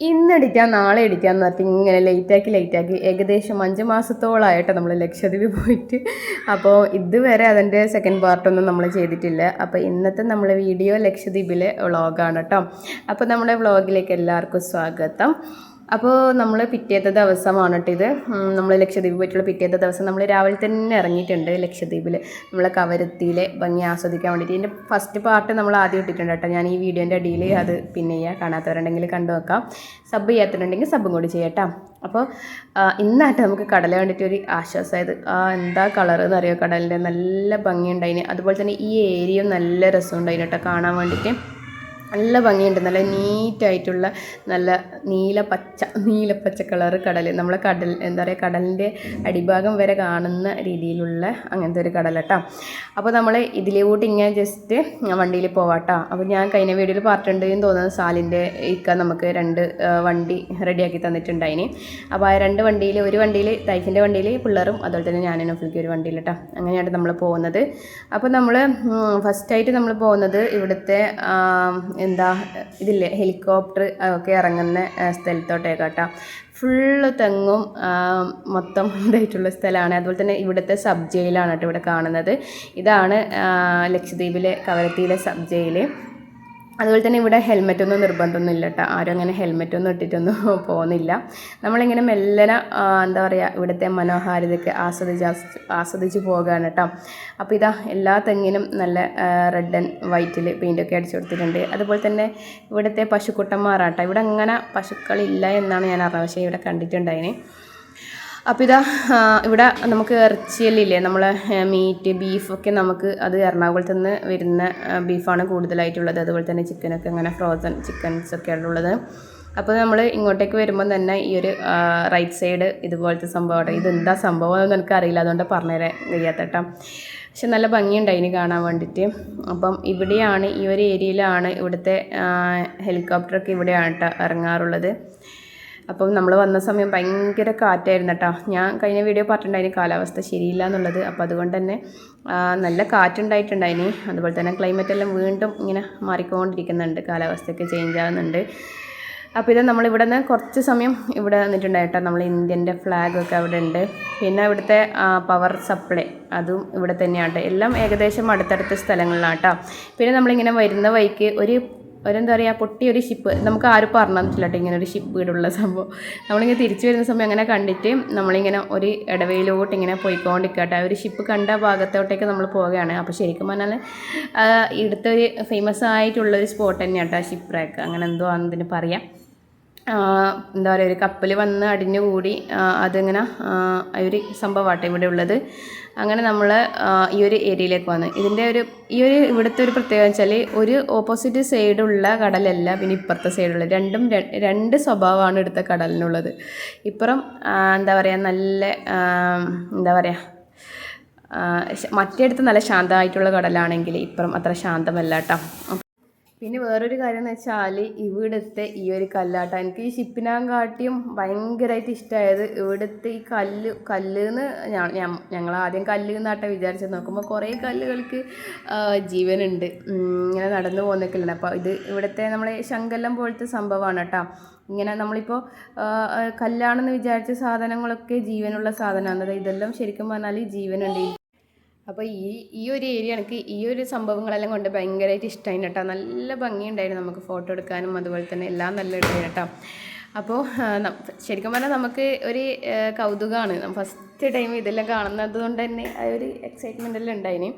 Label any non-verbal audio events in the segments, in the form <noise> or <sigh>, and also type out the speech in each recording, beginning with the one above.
ഇന്ന് എഡിക്കാം നാളെ എഡിറ്റാന്ന് പറഞ്ഞിട്ട് ഇങ്ങനെ ലേറ്റാക്കി ലേറ്റാക്കി ഏകദേശം അഞ്ച് മാസത്തോളമായിട്ട് നമ്മൾ ലക്ഷദ്വീപ് പോയിട്ട്. അപ്പോൾ ഇതുവരെ അതിന്റെ സെക്കൻഡ് പാർട്ടൊന്നും നമ്മൾ ചെയ്തിട്ടില്ല. അപ്പോൾ ഇന്നത്തെ നമ്മളെ വീഡിയോ ലക്ഷദ്വീപിലെ വ്ളോഗാണ് കേട്ടോ. അപ്പോൾ നമ്മുടെ വ്ളോഗിലേക്ക് എല്ലാവർക്കും സ്വാഗതം. അപ്പോൾ നമ്മൾ പിറ്റേത്തെ ദിവസമാണ് കേട്ടോ ഇത് നമ്മൾ ലക്ഷദ്വീപ് പോയിട്ടുള്ള പിറ്റേത്തെ ദിവസം നമ്മൾ രാവിലെ തന്നെ ഇറങ്ങിയിട്ടുണ്ട് ലക്ഷദ്വീപിൽ നമ്മളെ കവരത്തിയിലെ ഭംഗി ആസ്വദിക്കാൻ വേണ്ടിയിട്ട്. ഇതിന്റെ ഫസ്റ്റ് പാർട്ട് നമ്മൾ ആദ്യം ഇട്ടിട്ടുണ്ട് കേട്ടോ. ഞാൻ ഈ വീഡിയോന്റെ അടിയിൽ അത് പിന്നെ ചെയ്യാം. കാണാത്തവരുണ്ടെങ്കിൽ കണ്ടു വെക്കാം സബ് ചെയ്യാത്തവരുണ്ടെങ്കിൽ സബും കൂടി ചെയ്യട്ടോ അപ്പോൾ ഇന്നായിട്ട് നമുക്ക് കടല വേണ്ടിയിട്ട് ഒരു ആശ്വാസമായത് ആ എന്താ കളർ എന്നറിയോ കടലിന്റെ നല്ല ഭംഗിയുണ്ടായിന് അതുപോലെ തന്നെ ഈ ഏരിയയും നല്ല രസമുണ്ടായിന് കേട്ടോ. കാണാൻ വേണ്ടിയിട്ട്. നല്ല ഭംഗിയുണ്ട്. നല്ല നീറ്റായിട്ടുള്ള നല്ല നീല പച്ച നീല പച്ച കളറ് കടൽ നമ്മളെ കടൽ എന്താ പറയുക കടലിന്റെ അടിഭാഗം വരെ കാണുന്ന രീതിയിലുള്ള അങ്ങനത്തെ ഒരു കടൽ കേട്ടോ. അപ്പോൾ നമ്മൾ ഇതിലോട്ട് ഇങ്ങനെ ജസ്റ്റ് വണ്ടിയിൽ പോവാട്ടോ. അപ്പോൾ ഞാൻ കഴിഞ്ഞ വീഡിയോയിൽ പാർട്ടുണ്ട് എന്ന് തോന്നുന്നത് സാലിന്റെ ഇക്ക നമുക്ക് രണ്ട് വണ്ടി റെഡിയാക്കി തന്നിട്ടുണ്ടായിന്. അപ്പോൾ ആ രണ്ട് വണ്ടിയിൽ ഒരു വണ്ടിയിൽ തൈഫിന്റെ വണ്ടിയിൽ പിള്ളേറും അതുപോലെ തന്നെ ഞാനും നഫിലേക്ക് ഒരു വണ്ടിയിൽ കേട്ടോ. അങ്ങനെയാണ് നമ്മൾ പോകുന്നത്. അപ്പോൾ നമ്മൾ ഫസ്റ്റായിട്ട് നമ്മൾ പോകുന്നത് ഇവിടുത്തെ എന്താ ഇതില്ലേ ഹെലികോപ്റ്റർ ഒക്കെ ഇറങ്ങുന്ന സ്ഥലത്തോട്ടേക്കാട്ടോ. ഫുള്ള് തെങ്ങും മൊത്തം ഇതായിട്ടുള്ള സ്ഥലമാണ്. അതുപോലെ തന്നെ ഇവിടുത്തെ സബ് ജയിലാണ് കേട്ടോ ഇവിടെ കാണുന്നത്. ഇതാണ് ലക്ഷദ്വീപിലെ കവരത്തിയിലെ സബ് ജയിൽ അതുപോലെ തന്നെ ഇവിടെ ഹെൽമെറ്റൊന്നും നിർബന്ധമൊന്നും ഇല്ല കേട്ടോ ആരും അങ്ങനെ ഹെൽമെറ്റൊന്നും ഇട്ടിട്ടൊന്നും <laughs> പോകുന്നില്ല. നമ്മളിങ്ങനെ മെല്ലനെ എന്താ പറയുക ഇവിടുത്തെ മനോഹാരിതയൊക്കെ ആസ്വദിച്ച് ആസ്വദിച്ച് പോകുകയാണ് കേട്ടോ അപ്പോൾ ഇതാ എല്ലാ തെങ്ങിനും നല്ല റെഡ് ആൻഡ് വൈറ്റിൽ പെയിന്റൊക്കെ അടിച്ചു കൊടുത്തിട്ടുണ്ട്. അതുപോലെ തന്നെ ഇവിടുത്തെ പശുക്കുട്ടന്മാരാട്ടോ ഇവിടെ അങ്ങനെ പശുക്കളില്ല എന്നാണ് ഞാൻ അറിഞ്ഞത്. പക്ഷേ ഇവിടെ കണ്ടിട്ടുണ്ടായിന്. അപ്പോൾ ഇതാ ഇവിടെ നമുക്ക് ഇറച്ചിയല്ലില്ലേ നമ്മൾ മീറ്റ് ബീഫൊക്കെ നമുക്ക് അത് എറണാകുളത്ത് നിന്ന് വരുന്ന ബീഫാണ് കൂടുതലായിട്ടുള്ളത്. അതുപോലെ തന്നെ ചിക്കനൊക്കെ അങ്ങനെ ഫ്രോസൺ ചിക്കൻസ് ഒക്കെ ഉള്ളത്. അപ്പോൾ നമ്മൾ ഇങ്ങോട്ടേക്ക് വരുമ്പോൾ തന്നെ ഈ ഒരു റൈറ്റ് സൈഡ് ഇതുപോലത്തെ സംഭവമാണ് ഇതെന്താ സംഭവം എന്ന് എനിക്കറിയില്ല അതുകൊണ്ട് പറഞ്ഞുതരാൻ കഴിയാത്തട്ടോ പക്ഷെ നല്ല ഭംഗിയുണ്ടായിന് കാണാൻ വേണ്ടിയിട്ട്. അപ്പം ഇവിടെയാണ് ഈ ഒരു ഏരിയയിലാണ് ഇവിടുത്തെ ഹെലികോപ്റ്ററൊക്കെ ഇവിടെയാണ് കേട്ടോ ഇറങ്ങാറുള്ളത്. അപ്പം നമ്മൾ വന്ന സമയം ഭയങ്കര കാറ്റായിരുന്നു കേട്ടോ. ഞാൻ കഴിഞ്ഞ വീഡിയോ പറഞ്ഞിട്ടുണ്ടായിന് കാലാവസ്ഥ ശരിയില്ല എന്നുള്ളത്. അപ്പോൾ അതുകൊണ്ട് തന്നെ നല്ല കാറ്റുണ്ടായിട്ടുണ്ടായിന്. അതുപോലെ തന്നെ ക്ലൈമറ്റ് എല്ലാം വീണ്ടും ഇങ്ങനെ മാറിക്കൊണ്ടിരിക്കുന്നുണ്ട്. കാലാവസ്ഥയൊക്കെ ചേഞ്ച് ആകുന്നുണ്ട് അപ്പോൾ ഇത് നമ്മളിവിടെ നിന്ന് കുറച്ച് സമയം ഇവിടെ നിന്നിട്ടുണ്ടായിട്ടോ നമ്മൾ ഇന്ത്യന്റെ ഫ്ലാഗൊക്കെ അവിടെ ഉണ്ട്. പിന്നെ ഇവിടുത്തെ പവർ സപ്ലൈ അതും ഇവിടെ തന്നെയാണ് എല്ലാം ഏകദേശം അടുത്തടുത്ത സ്ഥലങ്ങളിലാണ് കേട്ടോ. പിന്നെ നമ്മളിങ്ങനെ വരുന്ന വഴിക്ക് ഒരു ഒരെന്താ പറയുക പൊട്ടിയൊരു ഷിപ്പ് നമുക്ക് ആരും പറഞ്ഞു തന്നിട്ടില്ല ഇങ്ങനെ ഒരു ഷിപ്പ് വീടുള്ള സംഭവം. നമ്മളിങ്ങനെ തിരിച്ചു വരുന്ന സമയം അങ്ങനെ കണ്ടിട്ട് നമ്മളിങ്ങനെ ഒരു ഇടവയിലോട്ട് ഇങ്ങനെ പോയിക്കൊണ്ടിരിക്കട്ടെ. ഒരു ഷിപ്പ് കണ്ട ഭാഗത്തോട്ടേക്ക് നമ്മൾ പോവുകയാണ്. അപ്പോൾ ശരിക്കും പറഞ്ഞാൽ ഇവിടുത്തെ ഒരു ഫേമസ് ആയിട്ടുള്ളൊരു സ്പോട്ട് തന്നെയാണ് കേട്ടോ ഷിപ്പ് റേക്ക് അങ്ങനെ എന്തോ ആണെന്ന് പറയാം. എന്താ പറയുക ഒരു കപ്പൽ വന്ന് അടിഞ്ഞു കൂടി അതിങ്ങനെ ഒരു സംഭവമാട്ടെ ഇവിടെ ഉള്ളത്. അങ്ങനെ നമ്മൾ ഈ ഒരു ഏരിയയിലേക്ക് വന്നു. ഇതിന്റെ ഒരു ഈ ഒരു ഇവിടുത്തെ ഒരു പ്രത്യേകത വെച്ചാൽ ഒരു ഓപ്പോസിറ്റ് സൈഡുള്ള കടലല്ല പിന്നെ ഇപ്പുറത്തെ സൈഡുള്ള രണ്ടും രണ്ട് സ്വഭാവമാണ് ഇവിടുത്തെ കടലിനുള്ളത്. ഇപ്പുറം എന്താ പറയുക നല്ല എന്താ പറയുക മറ്റേടത്ത് നല്ല ശാന്തമായിട്ടുള്ള കടലാണെങ്കിൽ ഇപ്പുറം അത്ര ശാന്തമല്ല കേട്ടോ. പിന്നെ വേറൊരു കാര്യം എന്ന് വെച്ചാൽ ഇവിടുത്തെ ഈ ഒരു കല്ലാട്ട. എനിക്ക് ഈ കാട്ടിയും ഭയങ്കരമായിട്ട് ഇഷ്ടമായത് ഇവിടുത്തെ ഈ കല്ല് കല്ല് എന്ന് ഞങ്ങൾ ആദ്യം കല്ല് എന്നാട്ടെ വിചാരിച്ചത്. നോക്കുമ്പോൾ കുറേ കല്ലുകൾക്ക് ജീവനുണ്ട്. ഇങ്ങനെ നടന്നു പോകുന്നൊക്കെയാണ് അപ്പോൾ ഇത് ഇവിടുത്തെ നമ്മളെ ശങ്കല്ലം പോലത്തെ സംഭവമാണ് കേട്ടോ. ഇങ്ങനെ നമ്മളിപ്പോൾ കല്ലാണെന്ന് വിചാരിച്ച സാധനങ്ങളൊക്കെ ജീവനുള്ള സാധനമാണ്. ഇതെല്ലാം ശരിക്കും പറഞ്ഞാൽ ജീവനുണ്ട്. അപ്പോൾ ഈ ഈ ഒരു ഏരിയ എനിക്ക് ഈ ഒരു സംഭവങ്ങളെല്ലാം കൊണ്ട് ഭയങ്കരമായിട്ട് ഇഷ്ടമായി കേട്ടോ നല്ല ഭംഗിയുണ്ടായിരുന്നു നമുക്ക് ഫോട്ടോ എടുക്കാനും അതുപോലെ തന്നെ എല്ലാം നല്ല ഉണ്ടായിരുന്നു കേട്ടോ അപ്പോൾ ശരിക്കും പറഞ്ഞാൽ നമുക്ക് ഒരു കൗതുകമാണ് ഫസ്റ്റ് ടൈം ഇതെല്ലാം കാണുന്നത് കൊണ്ട് തന്നെ ആ ഒരു എക്സൈറ്റ്മെന്റ് എല്ലാം ഉണ്ടായിന്.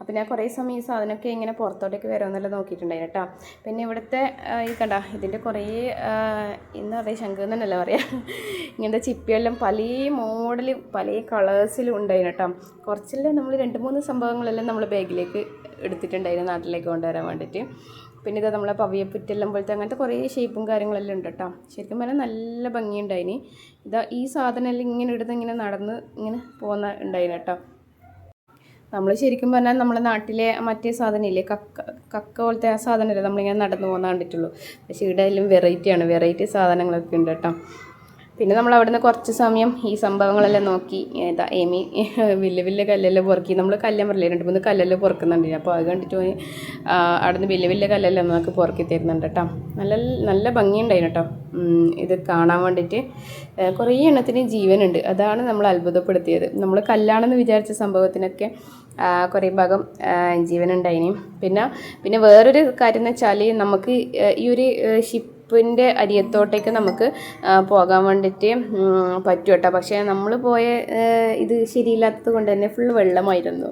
അപ്പോൾ ഞാൻ കുറേ സമയം ഈ സാധനമൊക്കെ ഇങ്ങനെ പുറത്തോട്ടേക്ക് വരുമെന്നല്ല നോക്കിയിട്ടുണ്ടായിരുന്നു കേട്ടോ. പിന്നെ ഇവിടുത്തെ ഈ കണ്ട ഇതിന്റെ കുറേ എന്താ പറയുക ശംഖ് എന്നല്ല പറയാം. ഇങ്ങനത്തെ ചിപ്പിയെല്ലാം പല മോഡൽ പല കളേഴ്സിലും ഉണ്ടായിരുന്നു കേട്ടോ. കുറച്ചെല്ലാം നമ്മൾ രണ്ട് മൂന്ന് സംഭവങ്ങളെല്ലാം നമ്മൾ ബാഗിലേക്ക് എടുത്തിട്ടുണ്ടായിരുന്നു നാട്ടിലേക്ക് കൊണ്ടുവരാൻ വേണ്ടിയിട്ട്. പിന്നെ ഇത് നമ്മളെ പവിയപ്പുറ്റെല്ലാം പോലത്തെ അങ്ങനത്തെ കുറേ ഷേപ്പും കാര്യങ്ങളെല്ലാം ഉണ്ട് കേട്ടോ. ശരിക്കും പറഞ്ഞാൽ നല്ല ഭംഗിയുണ്ടായിന്. ഇതാ ഈ സാധനം ഇങ്ങനെ ഇടുന്ന ഇങ്ങനെ നടന്ന് ഇങ്ങനെ പോകുന്ന ഉണ്ടായിന് കേട്ടോ. നമ്മൾ ശരിക്കും പറഞ്ഞാൽ നമ്മുടെ നാട്ടിലെ മറ്റേ സാധനമില്ലേ? കക്ക കക്ക പോലത്തെ ആ സാധനമല്ലേ നമ്മളിങ്ങനെ നടന്നു പോകുന്ന കണ്ടിട്ടുള്ളൂ. പക്ഷേ ഇവിടെ എല്ലാം വെറൈറ്റിയാണ് വെറൈറ്റി സാധനങ്ങളൊക്കെ ഉണ്ട് കേട്ടോ. പിന്നെ നമ്മൾ അവിടുന്ന് കുറച്ച് സമയം ഈ സംഭവങ്ങളെല്ലാം നോക്കി ഏതാ ഏമി വലിയ വലിയ കല്ലെല്ലാം പുറക്കി. നമ്മൾ കല്ലം പറയില്ല രണ്ട് മൂന്ന് കല്ലെല്ലാം പുറക്കുന്നുണ്ട്. അപ്പോൾ അത് കണ്ടിട്ട് പോയി അവിടുന്ന് വലിയ വലിയ കല്ലെല്ലാം നമുക്ക് പുറക്കി തരുന്നുണ്ട് കേട്ടോ. നല്ല നല്ല ഭംഗിയുണ്ടായിരുന്നു കേട്ടോ. ഇത് കാണാൻ വേണ്ടിയിട്ട് കുറേ എണ്ണത്തിന് ജീവനുണ്ട്. അതാണ് നമ്മൾ അത്ഭുതപ്പെടുത്തിയത്. നമ്മൾ കല്ലാണെന്ന് വിചാരിച്ച സംഭവത്തിനൊക്കെ കുറേ ഭാഗം ജീവനുണ്ടായിനി. പിന്നെ പിന്നെ വേറൊരു കാര്യം എന്ന് വെച്ചാൽ നമുക്ക് ഈ ഒരു ഷിപ്പിന്റെ അരിയത്തോട്ടേക്ക് നമുക്ക് പോകാൻ വേണ്ടിയിട്ട് പറ്റും കേട്ടോ. പക്ഷേ നമ്മൾ പോയ ഇത് ശരിയില്ലാത്തത് കൊണ്ട് തന്നെ ഫുൾ വെള്ളമായിരുന്നു.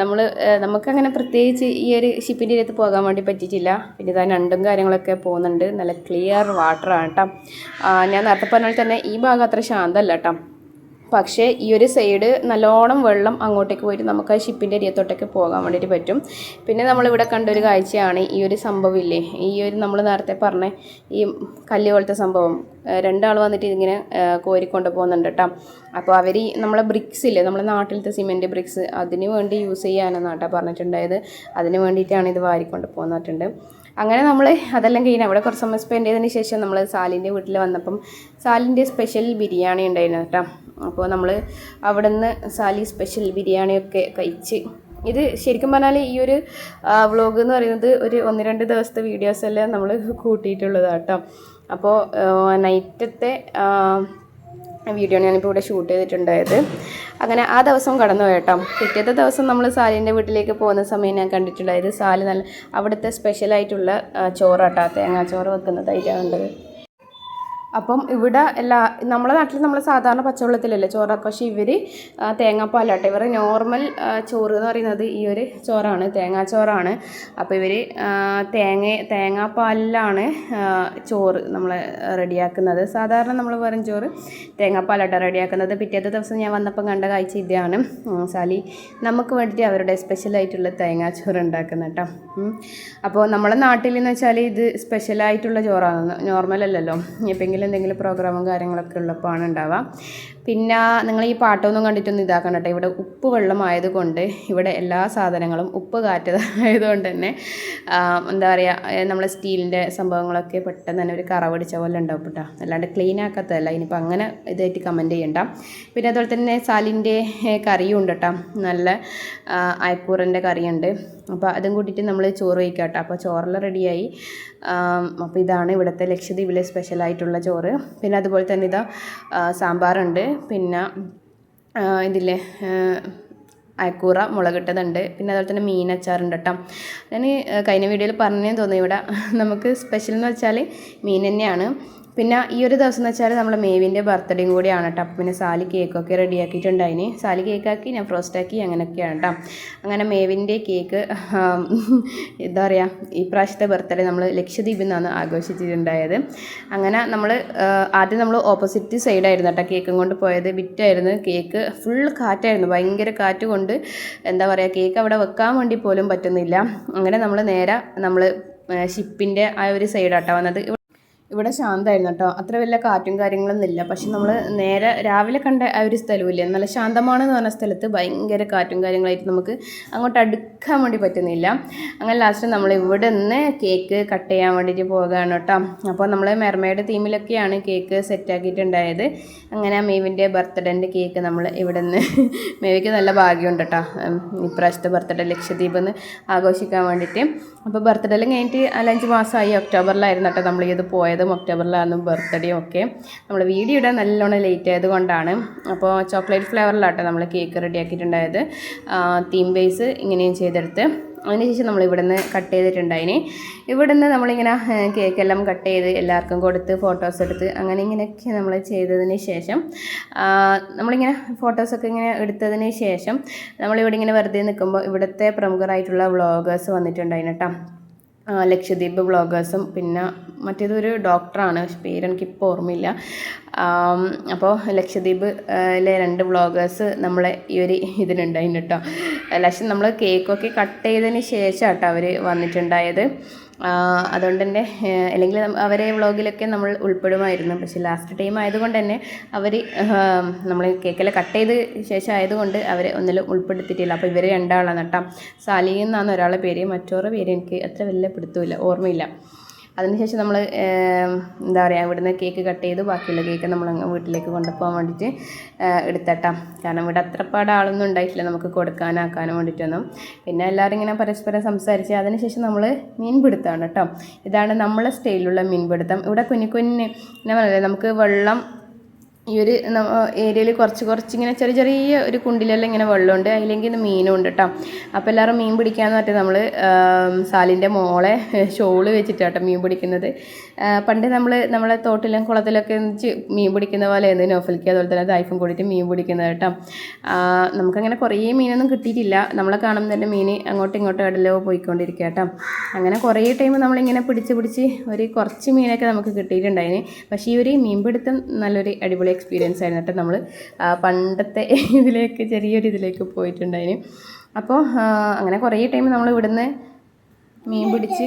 നമ്മൾ നമുക്കങ്ങനെ പ്രത്യേകിച്ച് ഈ ഒരു ഷിപ്പിന്റെ അരിയത്ത് പോകാൻ വേണ്ടി പറ്റിയിട്ടില്ല. പിന്നെ ഇതാ രണ്ടും കാര്യങ്ങളൊക്കെ പോകുന്നുണ്ട്. നല്ല ക്ലിയർ വാട്ടറാണ് കേട്ടോ. ഞാൻ നേരത്തെ പറഞ്ഞ പോലെ തന്നെ ഈ ഭാഗം അത്ര ശാന്തമല്ല കേട്ടോ. പക്ഷേ ഈ ഒരു സൈഡ് നല്ലോണം വെള്ളം അങ്ങോട്ടേക്ക് പോയിട്ട് നമുക്ക് ആ ഷിപ്പിന്റെ അരിയത്തോട്ടൊക്കെ പോകാൻ വേണ്ടിയിട്ട് പറ്റും. പിന്നെ നമ്മളിവിടെ കണ്ടൊരു കാഴ്ചയാണ് ഈ ഒരു സംഭവം ഇല്ലേ ഈ ഒരു നമ്മൾ നേരത്തെ പറഞ്ഞ ഈ കല്ല് പോലത്തെ സംഭവം. രണ്ടാൾ വന്നിട്ട് ഇതിങ്ങനെ കോരിക്കൊണ്ട് പോകുന്നുണ്ട് കേട്ടോ. അപ്പോൾ അവർ നമ്മളെ ബ്രിക്സ് ഇല്ലേ? നമ്മളെ നാട്ടിലത്തെ സിമെന്റ് ബ്രിക്സ് അതിന് വേണ്ടി യൂസ് ചെയ്യാനെന്നാണ് കേട്ടോ പറഞ്ഞിട്ടുണ്ടായത്. അതിന് വേണ്ടിയിട്ടാണ് ഇത് വാരിക്കൊണ്ട് പോകുന്നിട്ടുണ്ട് അങ്ങനെ നമ്മൾ അതെല്ലാം കഴിഞ്ഞ് അവിടെ കുറച്ച് സമയം സ്പെൻഡ് ചെയ്തതിന് ശേഷം നമ്മൾ സാലിന്റെ വീട്ടിൽ വന്നപ്പം സാലിന്റെ സ്പെഷ്യൽ ബിരിയാണി ഉണ്ടായിരുന്നു കേട്ടോ. അപ്പോൾ നമ്മൾ അവിടെ നിന്ന് സാലി സ്പെഷ്യൽ ബിരിയാണിയൊക്കെ കഴിച്ച്. ഇത് ശരിക്കും പറഞ്ഞാൽ ഈ ഒരു വ്ളോഗ് എന്ന് പറയുന്നത് ഒരു ഒന്ന് രണ്ട് ദിവസത്തെ വീഡിയോസ് എല്ലാം നമ്മൾ കൂട്ടിയിട്ടുള്ളത് കേട്ടോ അപ്പോൾ നൈറ്റത്തെ വീഡിയോ ഞാനിപ്പോൾ ഇവിടെ ഷൂട്ട് ചെയ്തിട്ടുണ്ടായത്. അങ്ങനെ ആ ദിവസം കടന്നു കേട്ടോ പിറ്റേത്തെ ദിവസം നമ്മൾ സാലിന്റെ വീട്ടിലേക്ക് പോകുന്ന സമയം ഞാൻ കണ്ടിട്ടുണ്ടായത് സാലി നല്ല അവിടുത്തെ സ്പെഷ്യലായിട്ടുള്ള ചോറാട്ടാ തേങ്ങാച്ചോറ് വെക്കുന്നതായിട്ടാണ് കണ്ടത് അപ്പം ഇവിടെ എല്ലാ നമ്മളെ നാട്ടിൽ നമ്മൾ സാധാരണ പച്ചവെള്ളത്തിലല്ലേ ചോറാക്കുക പക്ഷേ ഇവർ തേങ്ങാപ്പാലാട്ടെ ഇവർ നോർമൽ ചോറ് എന്ന് പറയുന്നത് ഈ ഒരു ചോറാണ് തേങ്ങാച്ചോറാണ്. അപ്പോൾ ഇവർ തേങ്ങ തേങ്ങാപ്പാലിലാണ് ചോറ് നമ്മൾ റെഡിയാക്കുന്നത്. സാധാരണ നമ്മൾ വെറും ചോറ് തേങ്ങാപ്പാലാട്ടോ റെഡിയാക്കുന്നത്. പിറ്റേത്തെ ദിവസം ഞാൻ വന്നപ്പം കണ്ട കാഴ്ച ഇതാണ്. സാലി നമുക്ക് വേണ്ടിയിട്ട് അവരുടെ സ്പെഷ്യലായിട്ടുള്ള തേങ്ങാച്ചോറ് ഉണ്ടാക്കുന്ന കേട്ടോ. അപ്പോൾ നമ്മളെ നാട്ടിൽ എന്ന് വെച്ചാൽ ഇത് സ്പെഷ്യലായിട്ടുള്ള ചോറാണ്. നോർമൽ അല്ലല്ലോ. എപ്പോഴെങ്കിലും എന്തെങ്കിലും പ്രോഗ്രാമും കാര്യങ്ങളൊക്കെ ഉള്ളപ്പോഴാണ് ഉണ്ടാവുക. പിന്നെ നിങ്ങൾ ഈ പാട്ടൊന്നും കണ്ടിട്ടൊന്നും ഇതാക്കണം കേട്ടോ. ഇവിടെ ഉപ്പ് വെള്ളമായത് കൊണ്ട് ഇവിടെ എല്ലാ സാധനങ്ങളും ഉപ്പ് കാറ്റതായതുകൊണ്ട് തന്നെ എന്താ പറയുക നമ്മൾ സ്റ്റീലിന്റെ സംഭവങ്ങളൊക്കെ പെട്ടെന്ന് തന്നെ ഒരു കറ പിടിച്ച പോലെ ഉണ്ടാവും കേട്ടോ. അല്ലാണ്ട് ക്ലീൻ ആക്കാത്തതല്ല. ഇനിയിപ്പോൾ അങ്ങനെ ഇതായിട്ട് കമന്റ് ചെയ്യണ്ട. പിന്നെ അതുപോലെ തന്നെ സാലിന്റെ കറിയും ഉണ്ട് കേട്ടോ. നല്ല അയക്കൂറിന്റെ കറിയുണ്ട്. അപ്പോൾ അതും കൂട്ടിയിട്ട് നമ്മൾ ചോറ് കേട്ടോ. അപ്പോൾ ചോറെല്ലാം റെഡിയായി. അപ്പോൾ ഇതാണ് ഇവിടുത്തെ ലക്ഷദ്വീപിലെ സ്പെഷ്യലായിട്ടുള്ള ചോറ്. പിന്നെ അതുപോലെ തന്നെ ഇതാ സാമ്പാറുണ്ട്. പിന്നെ ഇതിലെ അയക്കൂറ മുളകിട്ടതുണ്ട്. പിന്നെ അതുപോലെ തന്നെ മീൻ അച്ചാറുണ്ട് കേട്ടോ. ഞാൻ കഴിഞ്ഞ വീഡിയോയിൽ പറഞ്ഞേ തോന്നി ഇവിടെ നമുക്ക് സ്പെഷ്യൽ എന്ന് വെച്ചാൽ മീൻ തന്നെയാണ്. പിന്നെ ഈ ഒരു ദിവസം എന്ന് വെച്ചാൽ നമ്മൾ മേവിന്റെ ബർത്ത്ഡേയും കൂടിയാണ് കേട്ടോ അപ്പം പിന്നെ സാലി കേക്കൊക്കെ റെഡിയാക്കിയിട്ടുണ്ടായിന് സാലി കേക്കാക്കി ഞാൻ ഫ്രോസ്റ്റാക്കി അങ്ങനെയൊക്കെയാണ് കേട്ടോ അങ്ങനെ മേവിന്റെ കേക്ക് എന്താ പറയുക ഈ പ്രാവശ്യത്തെ ബർത്ത്ഡേ നമ്മൾ ലക്ഷദ്വീപിൽ നിന്നാണ് ആഘോഷിച്ചിട്ടുണ്ടായത്. അങ്ങനെ നമ്മൾ ആദ്യം നമ്മൾ ഓപ്പോസിറ്റ് സൈഡായിരുന്നു കേട്ടോ കേക്കും കൊണ്ട് പോയത്. ബിറ്റായിരുന്നു കേക്ക് ഫുൾ കാറ്റായിരുന്നു. ഭയങ്കര കാറ്റ് കൊണ്ട് എന്താ പറയുക കേക്ക് അവിടെ വെക്കാൻ വേണ്ടി പോലും പറ്റുന്നില്ല. അങ്ങനെ നമ്മൾ നേരെ നമ്മൾ ഷിപ്പിന്റെ ആ ഒരു സൈഡാട്ടോ വന്നത്. ഇവിടെ ശാന്തമായിരുന്നു കേട്ടോ. അത്ര വലിയ കാറ്റും കാര്യങ്ങളൊന്നും ഇല്ല. പക്ഷെ നമ്മൾ നേരെ രാവിലെ കണ്ട ആ ഒരു സ്ഥലമില്ലേ നല്ല ശാന്തമാണെന്ന് പറഞ്ഞ സ്ഥലത്ത് ഭയങ്കര കാറ്റും കാര്യങ്ങളായിട്ട് നമുക്ക് അങ്ങോട്ട് അടുക്കാൻ വേണ്ടി പറ്റുന്നില്ല. അങ്ങനെ ലാസ്റ്റ് നമ്മൾ ഇവിടെ നിന്ന് കേക്ക് കട്ട് ചെയ്യാൻ വേണ്ടിയിട്ട് പോകുകയാണ് കേട്ടോ. അപ്പോൾ നമ്മൾ മെർമയുടെ തീമിലൊക്കെയാണ് കേക്ക് സെറ്റാക്കിയിട്ടുണ്ടായത് അങ്ങനെ മേവിന്റെ ബർത്ത്ഡേന്റെ കേക്ക് നമ്മൾ ഇവിടെ നിന്ന് <laughs> മേവിക്ക് നല്ല ഭാഗ്യമുണ്ട് കേട്ടോ. ഇപ്രാവശ്യത്തെ ബർത്ത്ഡേ ലക്ഷദ്വീപ് എന്ന് ആഘോഷിക്കാൻ വേണ്ടിയിട്ട് അപ്പോൾ ബർത്ത്ഡേ എല്ലാം കഴിഞ്ഞിട്ട് നാലഞ്ച് മാസമായി ഒക്ടോബറിലായിരുന്നു കേട്ടോ നമ്മൾ ഇത് പോയതും. ഒക്ടോബറിലായിരുന്നു ബർത്ത്ഡേയും ഒക്കെ നമ്മൾ വീഡിയോ ഇടാൻ നല്ലോണം ലേറ്റ് ആയതുകൊണ്ടാണ് അപ്പോൾ ചോക്ലേറ്റ് ഫ്ലേവറിലാട്ടോ നമ്മൾ കേക്ക് റെഡിയാക്കിയിട്ടുണ്ടായത് തീം ബേസ് ഇങ്ങനെയും ചെയ്തെടുത്ത്. അതിനുശേഷം നമ്മൾ ഇവിടെ നിന്ന് കട്ട് ചെയ്തിട്ടുണ്ടായിന്. ഇവിടെ നിന്ന് നമ്മളിങ്ങനെ കേക്കെല്ലാം കട്ട് ചെയ്ത് എല്ലാവർക്കും കൊടുത്ത് ഫോട്ടോസ് എടുത്ത് അങ്ങനെ ഇങ്ങനെയൊക്കെ നമ്മൾ ചെയ്തതിന് ശേഷം നമ്മളിങ്ങനെ ഫോട്ടോസൊക്കെ ഇങ്ങനെ എടുത്തതിന് ശേഷം നമ്മളിവിടെ ഇങ്ങനെ വെറുതെ നിൽക്കുമ്പോൾ ഇവിടുത്തെ പ്രമുഖരായിട്ടുള്ള വ്ളോഗേഴ്സ് വന്നിട്ടുണ്ടായിരുന്നു കേട്ടോ ലക്ഷദ്വീപ് വ്ളോഗേഴ്സും പിന്നെ മറ്റേതൊരു ഡോക്ടറാണ് പക്ഷെ പേരെനിക്കിപ്പോൾ ഓർമ്മയില്ല. അപ്പോൾ ലക്ഷദ്വീപ് ലെ രണ്ട് വ്ളോഗേഴ്സ് നമ്മളെ ഈ ഒരു ഇതിനുണ്ടായിരുന്നു കേട്ടോ ലക്ഷം നമ്മൾ കേക്കൊക്കെ കട്ട് ചെയ്തതിന് ശേഷം കേട്ടോ അവർ വന്നിട്ടുണ്ടായത് അതുകൊണ്ട് തന്നെ അല്ലെങ്കിൽ അവരെ വ്ളോഗിലൊക്കെ നമ്മൾ ഉൾപ്പെടുമായിരുന്നു. പക്ഷേ ലാസ്റ്റ് ടൈം ആയതുകൊണ്ട് തന്നെ അവർ നമ്മൾ കേക്കെല്ലാം കട്ട് ചെയ്ത് ശേഷം ആയതുകൊണ്ട് അവരെ ഒന്നിലും ഉൾപ്പെടുത്തിയിട്ടില്ല. അപ്പോൾ ഇവർ രണ്ടാളാണ് കേട്ടോ സാലിയെന്നാണ് ഒരാളെ പേര് മറ്റൊരു പേര് എനിക്ക് അത്ര വലിയ പിടുത്തമില്ല ഓർമ്മയില്ല. അതിനുശേഷം നമ്മൾ എന്താ പറയുക ഇവിടുന്ന് കേക്ക് കട്ട് ചെയ്ത് ബാക്കിയുള്ള കേക്ക് നമ്മൾ വീട്ടിലേക്ക് കൊണ്ടുപോകാൻ വേണ്ടിയിട്ട് എടുത്തട്ടാം. കാരണം ഇവിടെ അത്രപ്പാട് ആളൊന്നും ഉണ്ടായിട്ടില്ല നമുക്ക് കൊടുക്കാനാക്കാനും വേണ്ടിയിട്ടൊന്നും പിന്നെ എല്ലാവരും ഇങ്ങനെ പരസ്പരം സംസാരിച്ച് അതിനുശേഷം നമ്മൾ മീൻ പിടുത്തമാണ് കേട്ടോ ഇതാണ് നമ്മളെ സ്റ്റൈലിലുള്ള മീൻ പിടുത്തം. ഇവിടെ കുഞ്ഞു കുഞ്ഞ് നമുക്ക് വെള്ളം ഈ ഒരു ഏരിയയിൽ കുറച്ച് കുറച്ച് ഇങ്ങനെ ചെറിയ ചെറിയ ഒരു കുണ്ടിലെല്ലാം ഇങ്ങനെ വെള്ളമുണ്ട്. അതിലെങ്കിൽ ഇന്ന് മീനും ഉണ്ട് കേട്ടോ അപ്പോൾ എല്ലാവരും മീൻ പിടിക്കാമെന്ന് പറഞ്ഞിട്ട് നമ്മൾ സാലിന്റെ മോളെ ഷോൾ വെച്ചിട്ടാട്ടോ മീൻ പിടിക്കുന്നത്. പണ്ട് നമ്മൾ നമ്മളെ തോട്ടിലും കുളത്തിലൊക്കെ മീൻ പിടിക്കുന്ന പോലെ ആയിരുന്നു നോഫലിക്ക് അതുപോലെ തന്നെ ദൈഫും കൂടിയിട്ട് മീൻ പിടിക്കുന്നത് കേട്ടോ നമുക്കങ്ങനെ കുറേ മീനൊന്നും കിട്ടിയിട്ടില്ല. നമ്മളെ കാണുമ്പോൾ തന്നെ മീൻ അങ്ങോട്ടും ഇങ്ങോട്ടും ഇടലോ പോയിക്കൊണ്ടിരിക്കുക കേട്ടോ അങ്ങനെ കുറേ ടൈം നമ്മളിങ്ങനെ പിടിച്ച് പിടിച്ച് ഒരു കുറച്ച് മീനൊക്കെ നമുക്ക് കിട്ടിയിട്ടുണ്ടായിന്. പക്ഷേ ഈ ഒരു മീൻ പിടുത്തം നല്ലൊരു അടിപൊളി എക്സ്പീരിയൻസ് ആയിരുന്നു കേട്ടോ നമ്മൾ പണ്ടത്തെ <laughs> ഇതിലേക്ക് ചെറിയൊരു ഇതിലേക്ക് പോയിട്ടുണ്ടായിന്. അപ്പോൾ അങ്ങനെ കുറേ ടൈം നമ്മൾ ഇവിടുന്ന് മീൻ പിടിച്ച്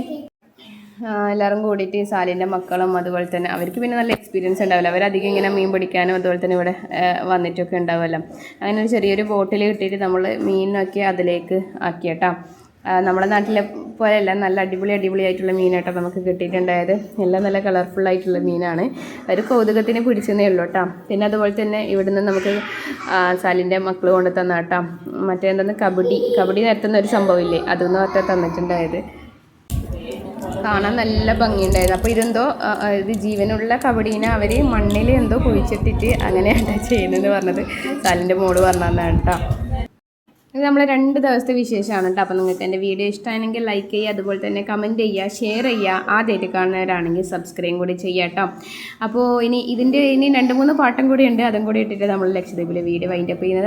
എല്ലാവരും കൂടിയിട്ട് സാലിന്റെ മക്കളും അതുപോലെ തന്നെ അവർക്ക് പിന്നെ നല്ല എക്സ്പീരിയൻസ് ഉണ്ടാവില്ല. അവരധികം ഇങ്ങനെ മീൻ പിടിക്കാനും അതുപോലെ തന്നെ ഇവിടെ വന്നിട്ടൊക്കെ ഉണ്ടാവുമല്ലോ അങ്ങനെ ഒരു ചെറിയൊരു ബോട്ടിൽ കിട്ടിയിട്ട് നമ്മൾ മീനൊക്കെ അതിലേക്ക് ആക്കിയേട്ടാ. നമ്മുടെ നാട്ടിലെ പോലെയല്ല നല്ല അടിപൊളി അടിപൊളി ആയിട്ടുള്ള മീനാട്ടോ നമുക്ക് കിട്ടിയിട്ടുണ്ടായത്. എല്ലാം നല്ല കളർഫുൾ ആയിട്ടുള്ള മീനാണ്. ഒരു കൗതുകത്തിന് പിടിച്ചെന്നേ ഉള്ളൂ കേട്ടോ പിന്നെ അതുപോലെ തന്നെ ഇവിടുന്ന് നമുക്ക് സാലിന്റെ മക്കൾ കൊണ്ട് തന്ന കേട്ടോ മറ്റേ കബഡി. കബഡി നിരത്തുന്ന ഒരു സംഭവമില്ലേ? അതൊന്നും അത്ര തന്നിട്ടുണ്ടായത്. കാണാൻ നല്ല ഭംഗിയുണ്ടായിരുന്നു അപ്പോൾ ഇതെന്തോ ഇത് ജീവനുള്ള കബഡീനെ അവർ മണ്ണിൽ എന്തോ കുഴിച്ചിട്ടിട്ട് അങ്ങനെയാണ് ചെയ്യുന്നതെന്ന് പറഞ്ഞത്. സാലിന്റെ മോൾ പറഞ്ഞതാണ് കേട്ടോ ഇത് നമ്മൾ രണ്ട് ദിവസത്തെ വിശേഷമാണ് കേട്ടോ. അപ്പോൾ നിങ്ങൾക്ക് എന്റെ വീഡിയോ ഇഷ്ടമാണെങ്കിൽ ലൈക്ക് ചെയ്യുക അതുപോലെ തന്നെ കമന്റ് ചെയ്യുക ഷെയർ ചെയ്യുക ആദ്യമായിട്ട് കാണുന്നവരാണെങ്കിൽ സബ്സ്ക്രൈബ് കൂടി ചെയ്യുക കേട്ടോ. അപ്പോൾ ഇനി ഇതിന്റെ ഇനി രണ്ട് മൂന്ന് പാട്ടും കൂടി ഉണ്ട്. അതും കൂടി ഇട്ടിട്ട് നമ്മൾ ലക്ഷദ്വീപിലെ വീഡിയോ വൈൻഡപ്പ് ചെയ്യുന്നത്